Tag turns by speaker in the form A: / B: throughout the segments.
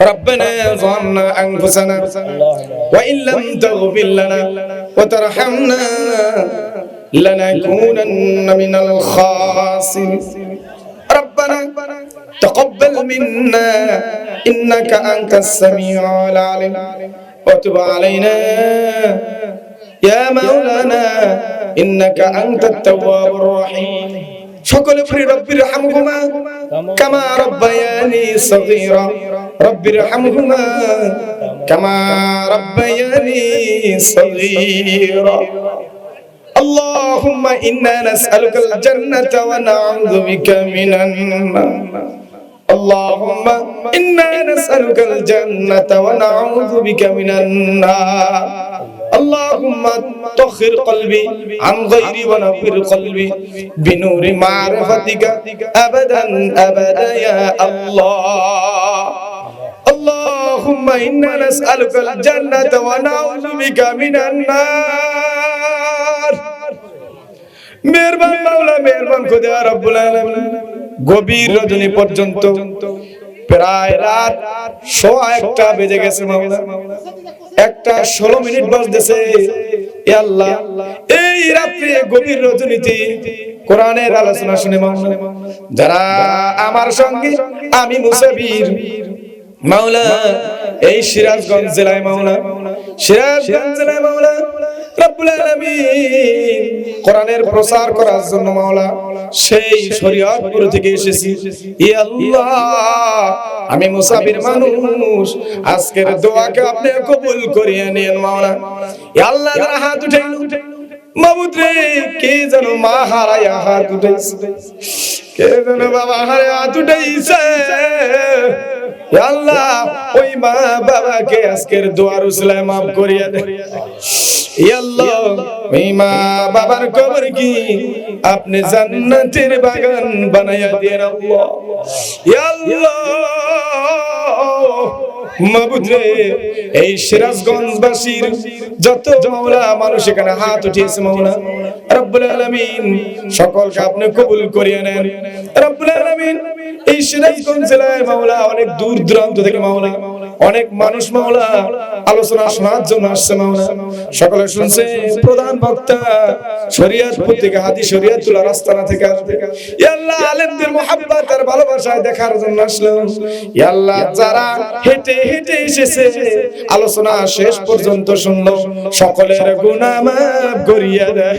A: ربنا ظلمنا أنفسنا وإن لم تغفر لنا وترحمنا لنكونن من الخاسرين. ربنا تقبل منا إنك أنت السميع العليم. وتب علينا يا مولانا إنك أنت التواب الرحيم. সকলে পড়ি রব্বির হামহুমা কামা রব্বায়ানি সগীরা রব্বির হামহুমা কামা রব্বায়ানি সগীরা اللهم إنا نسألك الجنة ونعوذ بك من النار اللهم إنا نسألك الجنة ونعوذ بك من النار اللهم طهر قلبي عن غير ونفر قلبي بنور معرفتك أبدا أبدا يا الله اللهم إنا نسألك الجنة ونعوذ بك من النار মেহরবান মাওলা মেহরবান খোদা রব্বুল আলামিন গভীর রজনী পর্যন্ত প্রায় রাত সোয়া একটা বেজে গেছে একটা ষোলো মিনিট বাজতেছে। এই রাত্রে গভীর আলোচনা যারা আমার সঙ্গে, আমি মুসাফির। মাওলা, এই সিরাজগঞ্জ জেলায় মাওলা। সিরাজগঞ্জ জেলায় মাওলা কোরআনের প্রচার করার জন্য মাওলা, সেই শরীয়তপুর থেকে এসেছি। আমি মুসাফির মানুষ, আজকের দোয়াকে আপনি কবুল করিয়ে নিন মাওলা। আল্লাহ হাত উঠে, মাবুদ কে যেন মা হারায় হাত উঠাইছে কে যেন বাবা হারায় হাত উঠাইছে আল্লাহ, ওই মা বাবাকে আজকের দোয়ার উসলায় মাফ করিয়া দে। আপনি জান্নাতের বাগান বানাইয়া দিয়ে এই সিরাজগঞ্জবাসীর যত মাওলা মানুষ এখানে হাত উঠিয়েছে মাওলা সকলকে আপনি এই মাওলা অনেক দূর দূরান্ত থেকে মাওলা অনেক মানুষ মাওলা, আলোচনা শোনার জন্য আসছে মাওলা। সকলে শুনছে, প্রধান বক্তা শরিয়াতপুর থেকে, হাদি শরিয়াতুল্লাহ রাস্তানা থেকে আসবে। আল্লাহ আলেমদের মোহাব্বত আর ভালোবাসায় দেখার জন্য আসলো। আল্লাহ, যারা হেঁটে হেঁটে এসেছে, আলোচনা শেষ পর্যন্ত শুনলো, সকলের গুনাহ মাফ করিয়া দেয়।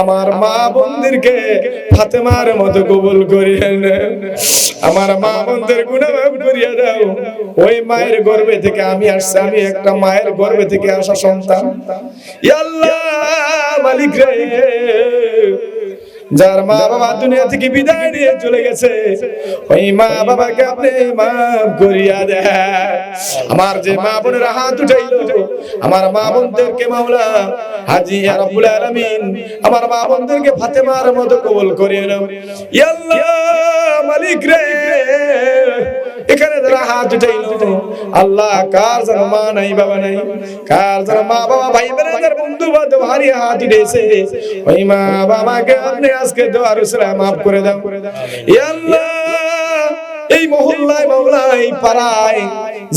A: আমার মা বন্ধুরকে ফাতেমার মতো কবুল করিয়ে আমার মা বন্ধুর গুণাভাব করিয়া দাও। ওই মায়ের গর্ভে থেকে আমি আসছি, আমি একটা মায়ের গর্ভে থেকে আসা সন্তান। আল্লাহ মালিক রে। যার মা বাবা দুনিয়া থেকে বিদায় নিয়ে চলে গেছে, ওই মা বাবাকে আপনি মাফ করিয়া দেন। আমার যে মা বোনের হাত উঠাইল, আমার মা বোনদেরকে মাওলা হাজি রব্বুল আলামিন, আমার মা বোনদেরকে ফাতেমার মতো কবুল করিয়ে নাও। ইয়া আল্লাহ মালিক রে এখানে যারা হাত উঠাইল আল্লাহ কার যেন মা নাই বাবা নাই? কার যেন মা বাবা ভাই বোনেদের বন্ধু বান্ধব হারিয়ে হাত উঠেছে ওই মা বাবাকে আপনি আজকে দোয়ার উসরা মাফ করে দাও। করে দাও। আল্লাহ! এই মহল্লায় এই পাড়ায়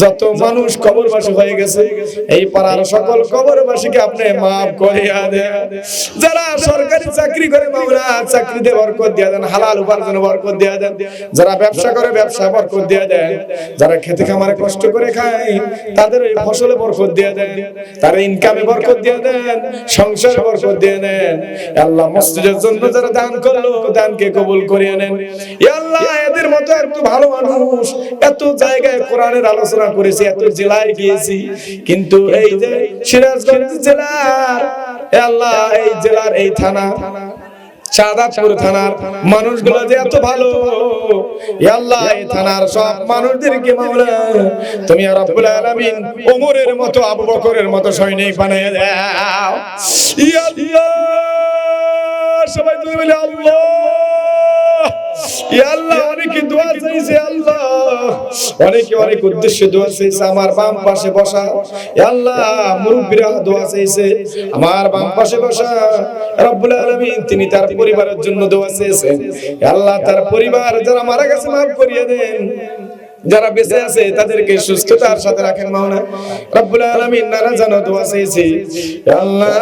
A: যত মানুষ কবরবাসী হয়ে গেছে, এই পাড়ার সকল কবরবাসীকে আপনি মাফ করিয়া দেন। যারা সরকারি চাকরি করে মাওলা চাকরিতে বরকত দিয়া দেন, হালাল উপার্জনে বরকত দিয়া দেন। যারা ব্যবসা করে ব্যবসা বরকত দিয়া দেন। যারা খেতে খামারে কষ্ট করে খায়, তাদের এই ফসলে বরকত দিয়া দেন। তার ইনকামে বরকত দিয়া দেন, সংসারে বরকত দিয়া দেন। আল্লাহ মসজিদের জন্য যারা দান করল, দানকে কবুল করিয়ে নেন। আল্লাহ, এদের মতো একটু ভালো মানুষ। এত জায়গায় কোরআনের আলোচনা করেছি, এত জেলায় গিয়েছি। কিন্তু এই যে সিরাজগঞ্জ জেলার আল্লাহ, এই জেলার এই থানা ভালো। তুমি মতো মতো সবাই তুমি বলে আল্লাহ। আল্লাহ, অনেকে উদ্দেশ্যে আমার বাম পাশে বসা। দোয়া বসা। রব্বুল তিনি তার পরিবারের জন্য দোয়া চেয়েছেন আল্লাহ, তার পরিবার যারা মারা গেছে, মাফ করিয়ে দেন। যারা বেঁচে আছে, তাদেরকে সুস্থতার সাথে রাখেন মাওনা রব্বুল আলামিন, নানা জানো দোয়া চেয়েছি আল্লাহ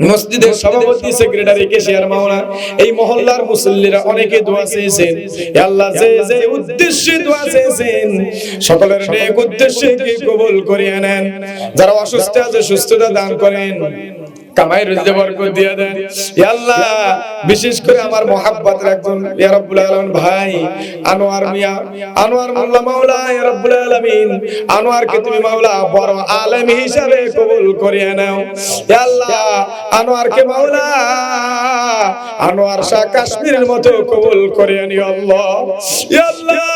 A: মসজিদের সভাপতি সেক্রেটারি কেশিয়ার মাওলা এই মহল্লার মুসল্লিরা অনেকে দোয়া চেয়েছেন। আল্লাহ, যে যে উদ্দেশ্যে দোয়া চেয়েছেন, সকলের নেক উদ্দেশ্যে কবুল করিয়ে নেন। যারা অসুস্থ আছে, সুস্থতা দান করেন। বরকত দেন। ইয়া আল্লাহ, বিশেষ করে আমার একজন, ইয়া আলামিন ভাই, আনোয়ার মিয়া, আনোয়ার মোল্লা মাওলা, ইয়া আলামিন, আনোয়ারকে তুমি মাওলা বড় আলেম হিসাবে কবুল করিয়ে নাও। ইয়া আল্লাহ, আনোয়ারকে মাওলা, আনোয়ার শাহ কাশ্মীরের মতো কবুল করিয়ে নিও আল্লাহ। ইয়া আল্লাহ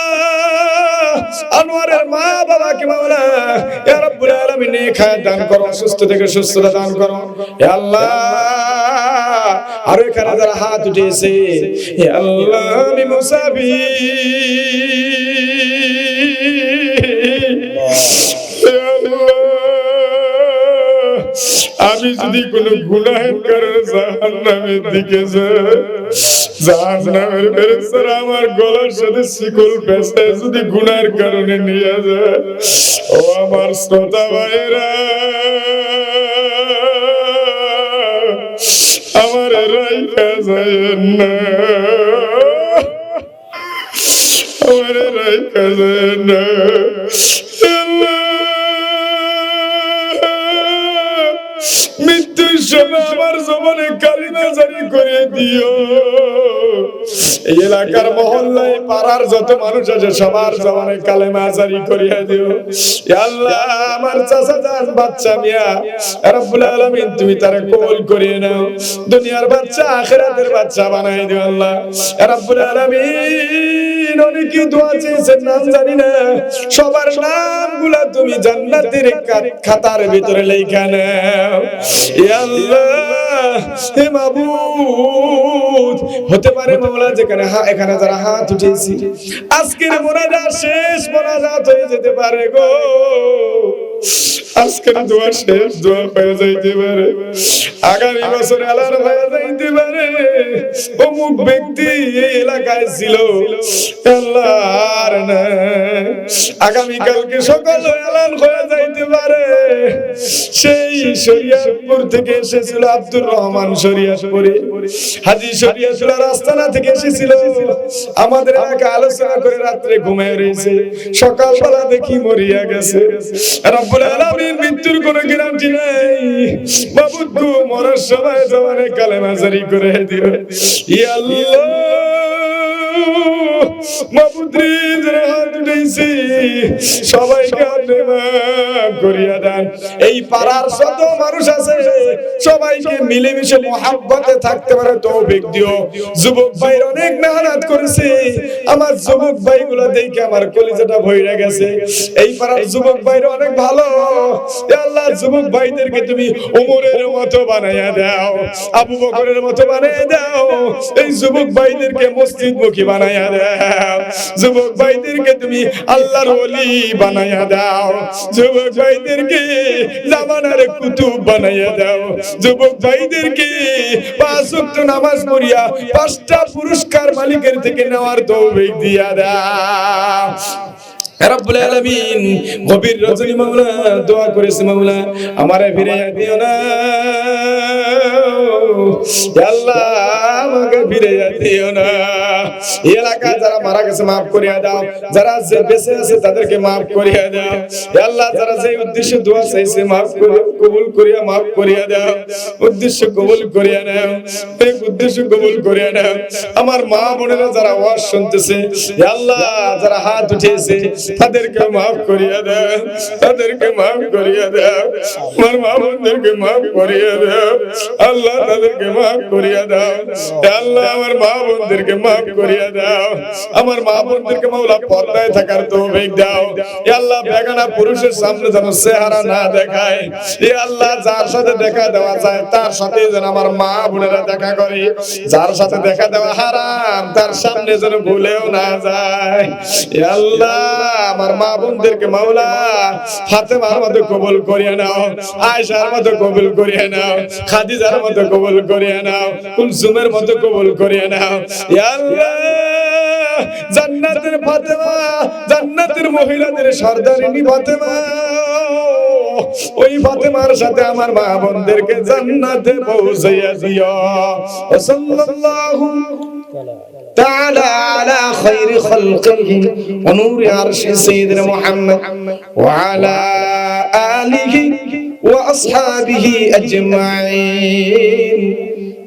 A: আনোয়ারের মা বাবাকে মাওলা ইয়া রাব্বুল আলামিন হায়াত দান করো সুস্থ থেকে সুস্থতা দান করো। হে আল্লাহ আর এখানে যারা হাত উঠেছে হে আল্লাহ আমি আল্লাহ, আমি যদি কোনো গুনাহের কারণে জাহান্নামের দিকে যাই জাহান্নামের ফেরেশতারা আমার গলার সাথে শিকল পেঁচায় যদি গুনার কারণে নিয়ে যায়। ও আমার শ্রোতা ভাইরা আমার রাইখা যায় না। আমার রাইখা যায় না। কালিমা জারি করে দিও। এই এলাকার মহল্লায় পাড়ার যত মানুষ আছে, সবার করিয়া দিও। আল্লাহ, আমার বাচ্চা মিয়া রব্বুল তুমি তারে করিয়ে নাও। দুনিয়ার বাচ্চা, আখিরাতের বাচ্চা বানাই দিও আল্লাহ। রব্বুল আলামিন, অনেকে দোয়া চেয়েছেন, নাম জানি না। সবার নামগুলা তুমি জান্নাতের খাতার ভিতরে লেখা নাও। আল্লাহ হে মাবুদ। হতে পারে মাওলা যেখানে হা, এখানে যারা হাত উঠেছি। আজকের মোনাজাত শেষ মোনাজাত হয়ে যেতে পারে গো। আজকের দোয়া শেষ, দোয়া পেয়ে যাইতে পারে। আগামী বছর হয়ে যাইতে পারে। অমুক ব্যক্তি এই এলাকায় ছিল। না আগামী কালকে সকাল এলান হয়ে যাইতে পারে। সেই শরিয়াতপুর থেকে এসেছিল আব্দুর রহমান শরিয়াতপুরে। হাজি শরিয়াতুল্লাহ রাস্তানা থেকে এসেছিল। আমাদের এলাকা আলোচনা করে রাত্রে ঘুমিয়ে রয়েছে। সকালবেলা দেখি মরিয়া গেছে। রব্বুল আলামিন মৃত্যুর কোনো গ্যারান্টি নাই। বাবুদ গো মরার সময় জমানে কালেমা জারি করে দিও ইয়া যুবক যুবক ভাইগুলো দেখে আমার কলিজাটা ভইরা গেছে। এই পাড়ার যুবক ভাইরা অনেক ভালো। আল্লাহ, যুবক ভাইদেরকে তুমি ওমরের মতো বানাইয়া দাও, আবু বকরের মতো বানাইয়া দাও। এই যুবক ভাইদেরকে মসজিদ মুখী বানাইয়া দাও। যুবক ভাইদেরকে তুমি আল্লাহর ওলি বানাইয়া দাও। যুবক ভাইদেরকে জামানার কুতুব বানাইয়া দাও। যুবক ভাইদেরকে পাঁচ ওয়াক্ত নামাজ পড়িয়া পাঁচটা পুরস্কার মালিকের থেকে নেওয়ার তৌফিক দিয়া দাও। গভীর রজনী মাওলা, দোয়া করেছে মাওলা, আমারে ফিরে দিও না। আল্লাহ আমাকে ফিরে যেতেও না। এলাকায় যারা মারা গেছে, মাফ করিয়া দাও। যারা বেঁচে আছে, তাদেরকে মাফ করিয়া দাও। আল্লাহ, যারা যে উদ্দেশ্যে দোয়া চাইছে, মাফ কবুল করিয়া, মাফ করিয়া দাও। উদ্দেশ্য কবুল করিয়া নাও। উদ্দেশ্য কবুল করিয়া নাও। আমার মা বোনেরা যারা ওয়াজ শুনতেছে আল্লাহ, যারা হাত উঠিয়েছে তাদেরকে মাফ করিয়া দাও। তাদেরকে মাফ করিয়া দাও। আমার মা বোনদেরকে মাফ করিয়া দাও। আল্লাহ তাদেরকে মাফ করিয়া দাও। আল্লাহ, আমার মা বোনদেরকে মাফ করিয়া দাও। আমার মা মাওলা পর্দায় থাকার তৌফিক দাও। হে আল্লাহ, বেগানা পুরুষের সামনে যেন চেহারা না দেখায়। হে আল্লাহ, যার সাথে দেখা দেওয়া যায়, তার সাথে যেন আমার মা বোনেরা দেখা করে। যার সাথে দেখা দেওয়া হারাম, তার সামনে যেন ভুলেও না যায়। হে আল্লাহ, আমার মা বোনদেরকে মাওলা, ফাতেমার মতো কবুল করিয়া নাও, আয়েশার মতো কবুল করিয়া নাও, খাদিজার মতো কবুল করিয়া নাও, কুলসুমের মতো কবুল করিয়া নাও। হে আল্লাহ জান্নাতের ফাতেমা জান্নাতের মহিলাদের সর্দারিনী ফাতেমা ওই ফাতেমার সাথে আমার মা বোনদেরকে জান্নাতে পৌঁছাইয়া দিও সাল্লাল্লাহু تعالى على خير خلقه ونور عرش سيدنا محمد وعلى آله وأصحابه أجمعين